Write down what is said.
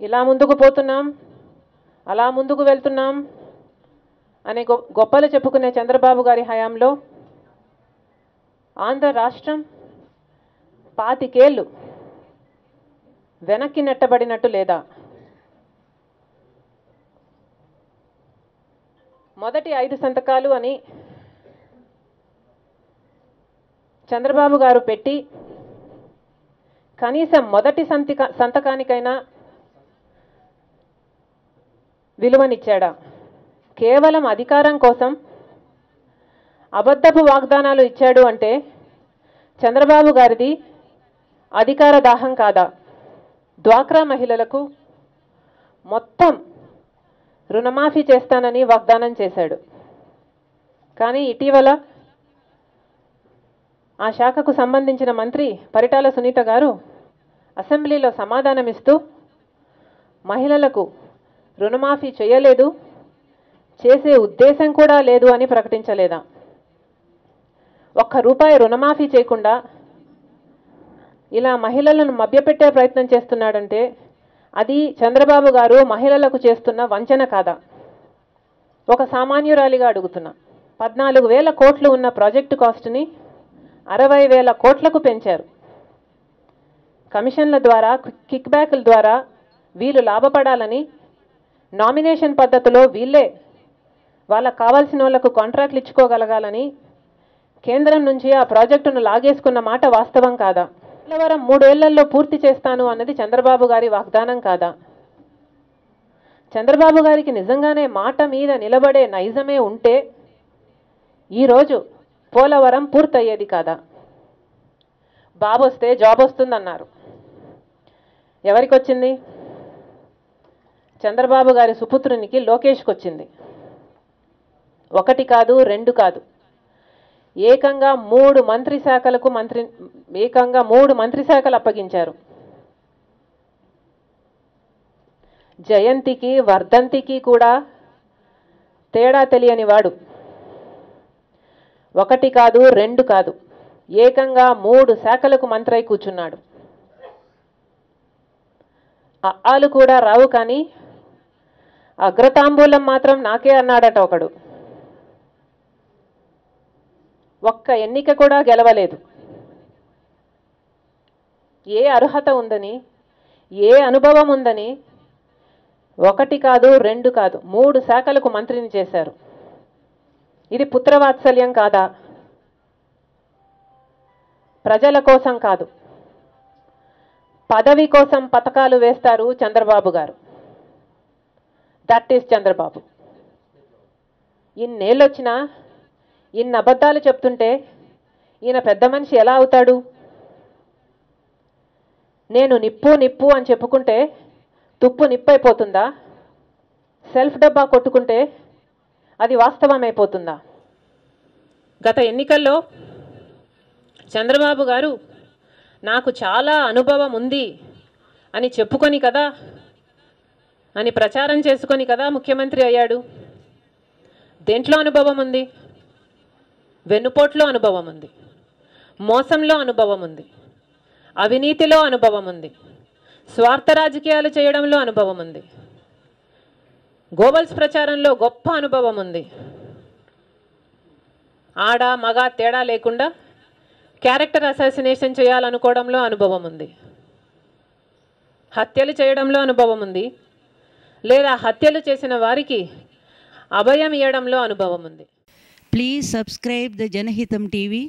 ఇలా ముందుకు పోతున్నాం అలా ముందుకు వెళ్తున్నాం అనే గొ గొప్పలు చెప్పుకునే చంద్రబాబు గారి హయాంలో ఆంధ్ర రాష్ట్రం పాతికేళ్ళు వెనక్కి నెట్టబడినట్టు లేదా? మొదటి ఐదు సంతకాలు అని చంద్రబాబు గారు పెట్టి కనీసం మొదటి సంతిక సంతకానికైనా విలువనిచ్చాడా? కేవలం అధికారం కోసం అబద్ధపు వాగ్దానాలు ఇచ్చాడు అంటే చంద్రబాబు గారిది అధికార దాహం కాదా? డ్వాక్రా మహిళలకు మొత్తం రుణమాఫీ చేస్తానని వాగ్దానం చేశాడు. కానీ ఇటీవల ఆ శాఖకు సంబంధించిన మంత్రి పరిటాల సునీత గారు అసెంబ్లీలో సమాధానమిస్తూ మహిళలకు రుణమాఫీ చేయలేదు. చేసే ఉద్దేశం కూడా లేదు అని ప్రకటించలేదా? ఒక్క రూపాయి రుణమాఫీ చేయకుండా ఇలా మహిళలను మభ్యపెట్టే ప్రయత్నం చేస్తున్నాడంటే అది చంద్రబాబు గారు మహిళలకు చేస్తున్న వంచన కాదా? ఒక సామాన్యురాలిగా అడుగుతున్నా. పద్నాలుగు వేల కోట్లు ఉన్న ప్రాజెక్టు కాస్ట్ని అరవై వేల కోట్లకు పెంచారు. కమిషన్ల ద్వారా కిక్ బ్యాక్ల ద్వారా వీళ్ళు లాభపడాలని నామినేషన్ పద్ధతిలో వీళ్ళే వాళ్ళకు కావాల్సిన వాళ్ళకు కాంట్రాక్ట్లు ఇచ్చుకోగలగాలని కేంద్రం నుంచి ఆ ప్రాజెక్టును లాగేసుకున్న మాట వాస్తవం కాదా? పోలవరం మూడేళ్ళలో పూర్తి చేస్తాను అన్నది చంద్రబాబు గారి వాగ్దానం కాదా? చంద్రబాబు గారికి నిజంగానే మాట మీద నిలబడే నైజమే ఉంటే ఈరోజు పోలవరం పూర్తయ్యేది కాదా? బాబు వస్తే జాబ్ వస్తుందన్నారు ఎవరికి వచ్చింది చంద్రబాబు గారి సుపుత్రునికి లోకేష్కి వచ్చింది ఒకటి కాదు రెండు కాదు. ఏకంగా మూడు మంత్రి శాఖలకు మంత్రి ఏకంగా మూడు మంత్రి శాఖలు అప్పగించారు. జయంతికి వర్ధంతికి కూడా తేడా తెలియని వాడు. ఒకటి కాదు రెండు కాదు. ఏకంగా మూడు శాఖలకు మంత్రై కూర్చున్నాడు. అలు కూడా రావు కానీ అగ్రతాంబూలం మాత్రం నాకే అన్నాడట ఒకడు. ఒక్క ఎన్నిక కూడా గెలవలేదు. ఏ అర్హత ఉందని ఏ అనుభవం ఉందని ఒకటి కాదు రెండు కాదు మూడు శాఖలకు మంత్రిని చేశారు. ఇది పుత్రవాత్సల్యం కాదా? ప్రజల కోసం కాదు. పదవి కోసం పథకాలు వేస్తారు చంద్రబాబు గారు. That is Chandrababu. ఇన్నేళ్ళొచ్చినా ఇన్ని అబద్ధాలు చెప్తుంటే ఈయన పెద్ద మనిషి ఎలా అవుతాడు? నేను నిప్పు నిప్పు అని చెప్పుకుంటే తుప్పు నిప్పైపోతుందా? సెల్ఫ్ డబ్బా కొట్టుకుంటే అది వాస్తవమైపోతుందా? గత ఎన్నికల్లో చంద్రబాబు గారు నాకు చాలా అనుభవం ఉంది అని చెప్పుకొని కదా అని ప్రచారం చేసుకొని కదా ముఖ్యమంత్రి అయ్యాడు. దేంట్లో అనుభవం ఉంది? వెన్నుపోట్లో అనుభవం ఉంది. మోసంలో అనుభవం ఉంది. అవినీతిలో అనుభవం ఉంది. స్వార్థ రాజకీయాలు చేయడంలో అనుభవం ఉంది. గోబల్స్ ప్రచారంలో గొప్ప అనుభవం ఉంది. ఆడ మగ తేడా లేకుండా క్యారెక్టర్ అసాసినేషన్ చేయాలనుకోవడంలో అనుభవం ఉంది. హత్యలు చేయడంలో అనుభవం ఉంది. లేదా హత్యలు చేసిన వారికి అభయం ఇవ్వడంలో అనుభవం ఉంది. Please subscribe the Janahitam TV